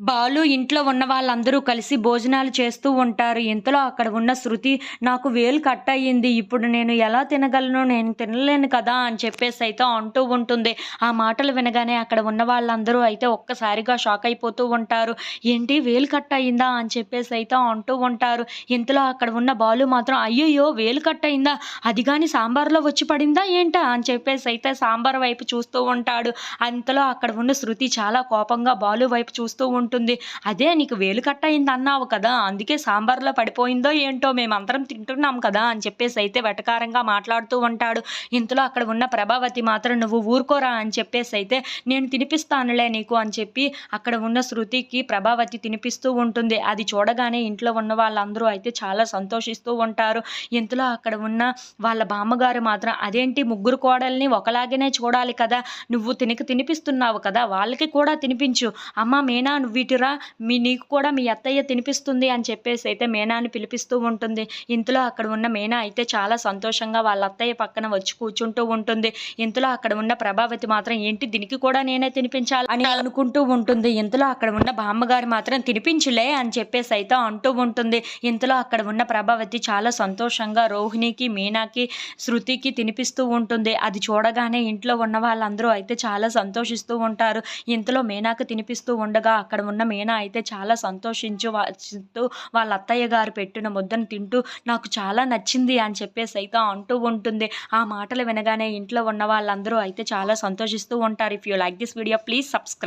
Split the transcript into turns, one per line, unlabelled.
బాలు ఇంట్లో ఉన్న వాళ్ళందరూ కలిసి భోజనాలు చేస్తూ ఉంటారు. ఇంతలో అక్కడ ఉన్న శృతి నాకు వేలు కట్ అయ్యింది ఇప్పుడు నేను ఎలా తినగలను? నేను తినలేను కదా అని చెప్పేసి అయితే అంటూ ఉంటుంది. ఆ మాటలు వినగానే అక్కడ ఉన్న వాళ్ళందరూ అయితే ఒక్కసారిగా షాక్ అయిపోతూ ఉంటారు. ఏంటి? వేలు కట్ అయిందా అని చెప్పేసి అయితే అంటూ ఉంటారు. ఇంతలో అక్కడ ఉన్న బాలు మాత్రం అయ్యయ్యో! వేలు కట్ అయిందా అది కానీ సాంబార్లో వచ్చి పడిందా ఏంటా? అని చెప్పేసి అయితే సాంబార్ వైపు చూస్తూ ఉంటాడు. అంతలో అక్కడ ఉన్న శృతి చాలా కోపంగా బాలు వైపు చూస్తూ ఉంటుంది ఉంటుంది. అదే నీకు వేలు కట్ అయింది అన్నావు కదా అందుకే సాంబార్లో పడిపోయిందో ఏంటో మేమందరం తింటున్నాం కదా అని చెప్పేసి అయితే వెటకారంగా మాట్లాడుతూ ఉంటాడు. ఇంతలో అక్కడ ఉన్న ప్రభావతి మాత్రం నువ్వు ఊరుకోరా అని చెప్పేసి అయితే నేను తినిపిస్తానులే నీకు అని చెప్పి అక్కడ ఉన్న శృతికి ప్రభావతి తినిపిస్తూ ఉంటుంది. అది చూడగానే ఇంట్లో ఉన్న వాళ్ళందరూ అయితే చాలా సంతోషిస్తూ ఉంటారు. ఇంతలో అక్కడ ఉన్న వాళ్ళ బామ్మగారు మాత్రం అదేంటి ముగ్గురు కోడల్ని ఒకలాగనే చూడాలి కదా నువ్వు తినక తినిపిస్తున్నావు కదా వాళ్ళకి కూడా తినిపించు. అమ్మ మీనా నువ్వు వీటిరా మీ నీకు కూడా మీ అత్తయ్య తినిపిస్తుంది అని చెప్పేసి అయితే మేనాని పిలిపిస్తూ ఉంటుంది. ఇంతలో అక్కడ ఉన్న మీనా అయితే చాలా సంతోషంగా వాళ్ళ అత్తయ్య పక్కన వచ్చి కూర్చుంటూ ఉంటుంది. ఇంతలో అక్కడ ఉన్న ప్రభావతి మాత్రం ఏంటి దీనికి కూడా నేనే తినిపించాలి అని అనుకుంటూ ఉంటుంది. ఇంతలో అక్కడ ఉన్న బామ్మగారు మాత్రం తినిపించులే అని చెప్పేసి అయితే అంటూ ఉంటుంది. ఇంతలో అక్కడ ఉన్న ప్రభావతి చాలా సంతోషంగా రోహిణికి మీనాకి శృతికి తినిపిస్తూ ఉంటుంది. అది చూడగానే ఇంట్లో ఉన్న వాళ్ళందరూ అయితే చాలా సంతోషిస్తూ ఉంటారు. ఇంతలో మీనాకు తినిపిస్తూ ఉండగా అక్కడ ఉన్న మీనా అయితే చాలా సంతోషించు వా- వాళ్ళ అత్తయ్య గారు పెట్టిన ముద్దను తింటూ నాకు చాలా నచ్చింది అని చెప్పేసి అయితే అంటూ ఉంటుంది. ఆ మాటలు వినగానే ఇంట్లో ఉన్న వాళ్ళందరూ అయితే చాలా సంతోషిస్తూ ఉంటారు. If you like this video please subscribe